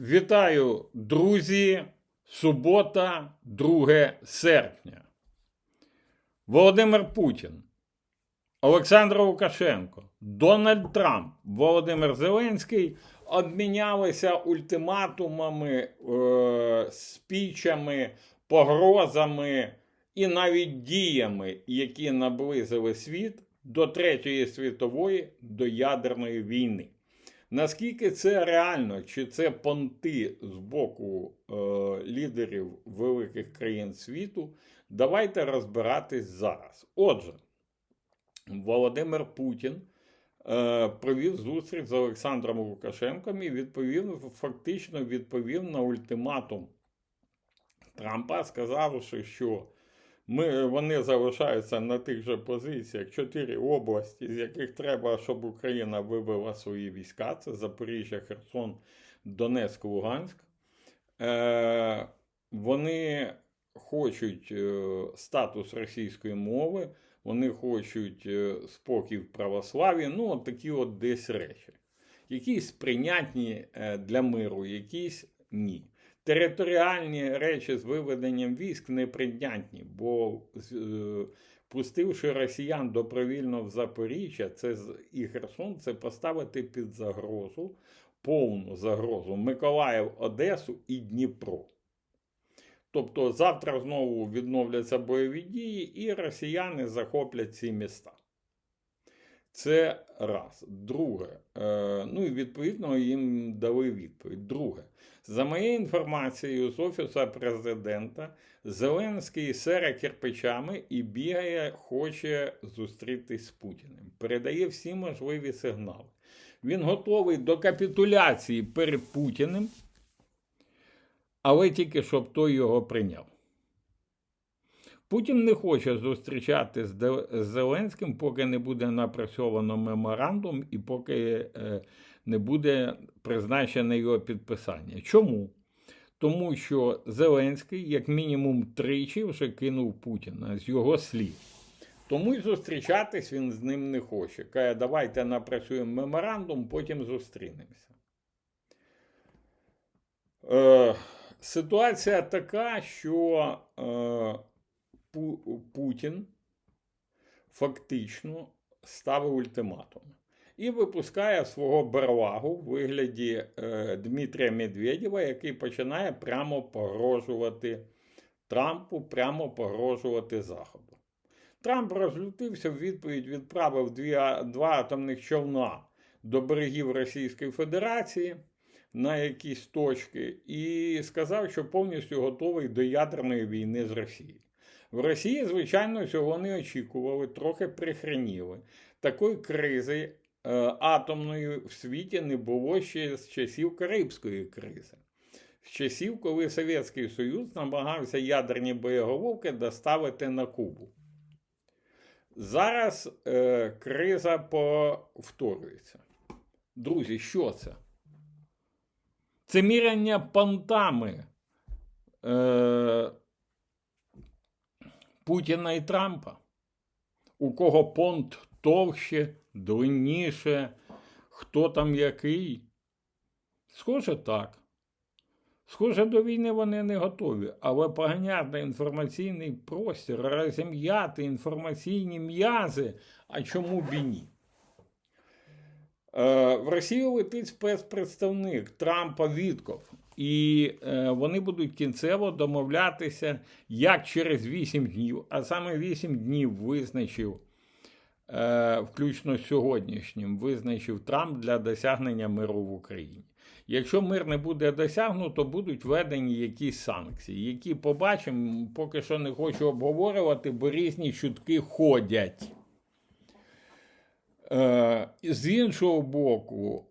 Вітаю, друзі! Субота, 2 серпня. Володимир Путін, Олександр Лукашенко, Дональд Трамп, Володимир Зеленський обмінялися ультиматумами, е, спічами, погрозами і навіть діями, які наблизили світ до Третьої світової, до ядерної війни. Наскільки це реально, чи це понти з боку е, лідерів великих країн світу, давайте розбиратись зараз. Отже, Володимир Путін е, провів зустріч з Олександром Лукашенком і відповів, фактично відповів на ультиматум Трампа, сказавши, що ми, вони залишаються на тих же позиціях чотири області, з яких треба, щоб Україна вивела свої війська. Це Запоріжжя, Херсон, Донецьк, Луганськ. Е, вони хочуть е, статус російської мови, вони хочуть е, спокій в православі. Ну, от такі от десь речі. Якісь прийнятні е, для миру, якісь ні. Територіальні речі з виведенням військ неприйнятні, бо е, пустивши росіян добровільно в Запоріжжя, це і Херсон, це поставити під загрозу, повну загрозу Миколаїв, Одесу і Дніпро. Тобто завтра знову відновляться бойові дії, і росіяни захоплять ці міста. Це раз. Друге, е, ну і відповідно їм дали відповідь. Друге, за моєю інформацією з Офісу президента, Зеленський сере кирпичами і бігає, хоче зустрітись з Путіним. Передає всі можливі сигнали. Він готовий до капітуляції перед Путіним, але тільки щоб той його прийняв. Путін не хоче зустрічати з Зеленським, поки не буде напрацьовано меморандум і поки е, не буде призначене його підписання. Чому? Тому що Зеленський, як мінімум, тричі вже кинув Путіна з його слів. Тому й зустрічатись він з ним не хоче. Каже, давайте напрацюємо меморандум, потім зустрінемося. Е, ситуація така, що е, Путін фактично ставив ультиматум і випускає свого берлагу в вигляді е, Дмитрія Медведєва, який починає прямо погрожувати Трампу, прямо погрожувати Заходу. Трамп розлютився, в відповідь відправив дві, два атомних човна до берегів Російської Федерації на якісь точки і сказав, що повністю готовий до ядерної війни з Росією. В Росії, звичайно, цього не очікували, трохи прихреніли. Такої кризи е, атомної в світі не було ще з часів Карибської кризи. З часів, коли Совєтський Союз намагався ядерні боєголовки доставити на Кубу. Зараз е, криза повторюється. Друзі, що це? Це міряння понтами е, Путіна і Трампа. У кого понт товще, длинніше, хто там який. Схоже так. Схоже, до війни вони не готові, але поганяти інформаційний простір, розім'яти інформаційні м'язи, а чому б і ні? Е, В Росію летить спецпредставник Трампа Вітков, і е, вони будуть кінцево домовлятися, як через 8 днів, а саме 8 днів визначив, е, включно з сьогоднішнім, визначив Трамп для досягнення миру в Україні. Якщо мир не буде досягнуто, будуть введені якісь санкції, які побачимо, поки що не хочу обговорювати, бо різні чутки ходять. Е, з іншого боку,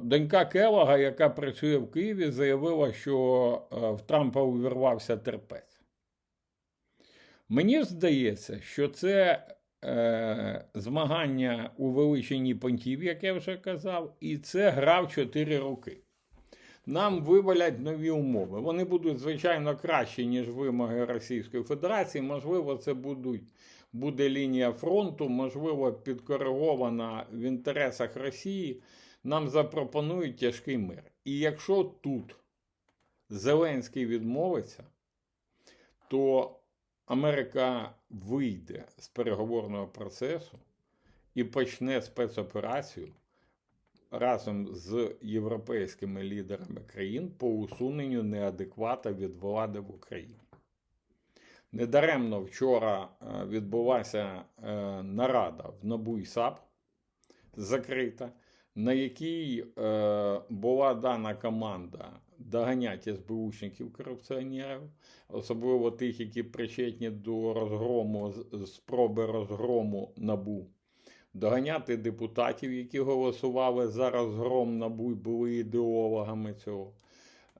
донька Келога, яка працює в Києві, заявила, що е, в Трампа увірвався терпець. Мені здається, що це е, змагання у величині понтів, як я вже казав, і це гра в 4 роки. Нам вивалять нові умови. Вони будуть, звичайно, кращі, ніж вимоги Російської Федерації. Можливо, це будуть, буде лінія фронту, можливо, підкоригована в інтересах Росії. Нам запропонують тяжкий мир. І якщо тут Зеленський відмовиться, то Америка вийде з переговорного процесу і почне спецоперацію разом з європейськими лідерами країн по усуненню неадеквата від влади в Україні. Недаремно вчора е, відбулася е, нарада в НАБУ і САП закрита, на якій е, була дана команда доганяти СБУшників корупціонерів, особливо тих, які причетні до розгрому, спроби розгрому НАБУ, доганяти депутатів, які голосували за розгром НАБУ і були ідеологами цього.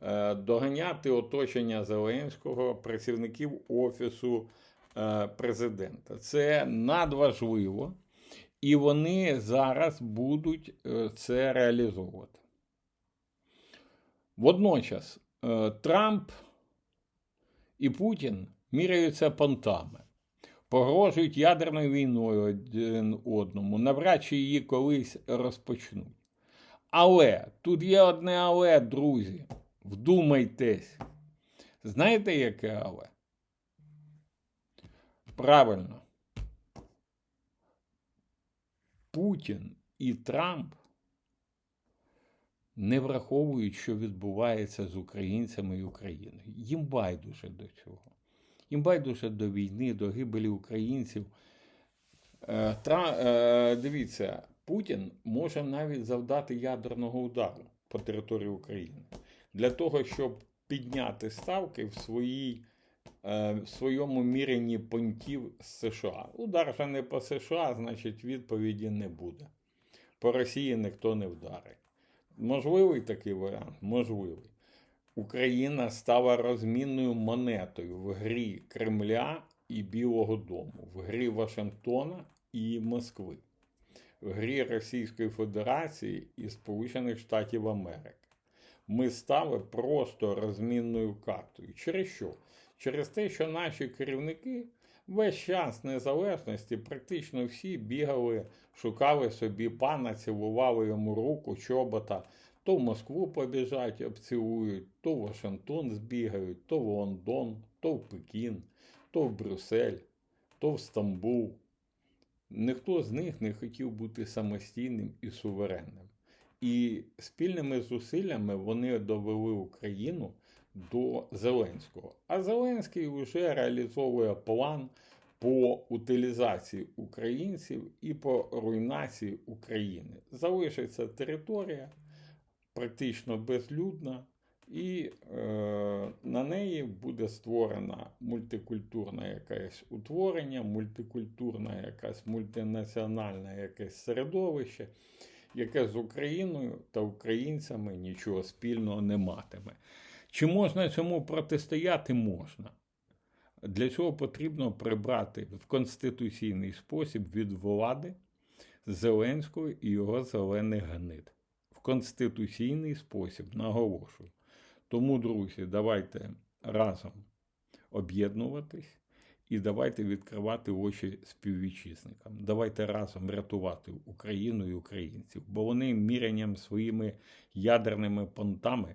Е, доганяти оточення Зеленського, працівників Офісу е, президента. Це надважливо, і вони зараз будуть е, це реалізовувати. Водночас е, Трамп і Путін міряються понтами, погрожують ядерною війною один одному, навряд чи її колись розпочнуть. Але тут є одне але, друзі. Вдумайтесь. Знаєте, яке але? Правильно. Путін і Трамп не враховують, що відбувається з українцями і Україною. Їм байдуже до цього. Їм байдуже до війни, до гибелі українців. Е, Тра... е, Дивіться, Путін може навіть завдати ядерного удару по території України для того, щоб підняти ставки в своїй, в своєму мірянні понтів з США. Удар же не по США, значить відповіді не буде. По Росії ніхто не вдарить. Можливий такий варіант? Можливий. Україна стала розмінною монетою в грі Кремля і Білого Дому, в грі Вашингтона і Москви, в грі Російської Федерації і Сполучених Штатів Америки. Ми стали просто розмінною картою. Через що? Через те, що наші керівники весь час незалежності практично всі бігали, шукали собі пана, цілували йому руку, чобота, то в Москву побіжать, обцілують, то в Вашингтон збігають, то в Лондон, то в Пекін, то в Брюссель, то в Стамбул. Ніхто з них не хотів бути самостійним і суверенним. І спільними зусиллями вони довели Україну до Зеленського. А Зеленський вже реалізовує план по утилізації українців і по руйнації України. Залишиться територія практично безлюдна, і е, на неї буде створена мультикультурне якесь утворення, мультикультурне якась мультинаціональне якесь середовище, яке з Україною та українцями нічого спільного не матиме. Чи можна цьому протистояти? Можна. Для цього потрібно прибрати в конституційний спосіб від влади Зеленського і його зелених гнид. В конституційний спосіб, наголошую. Тому, друзі, давайте разом об'єднуватись і давайте відкривати очі співвітчизникам. Давайте разом рятувати Україну і українців, бо вони мірянням своїми ядерними понтами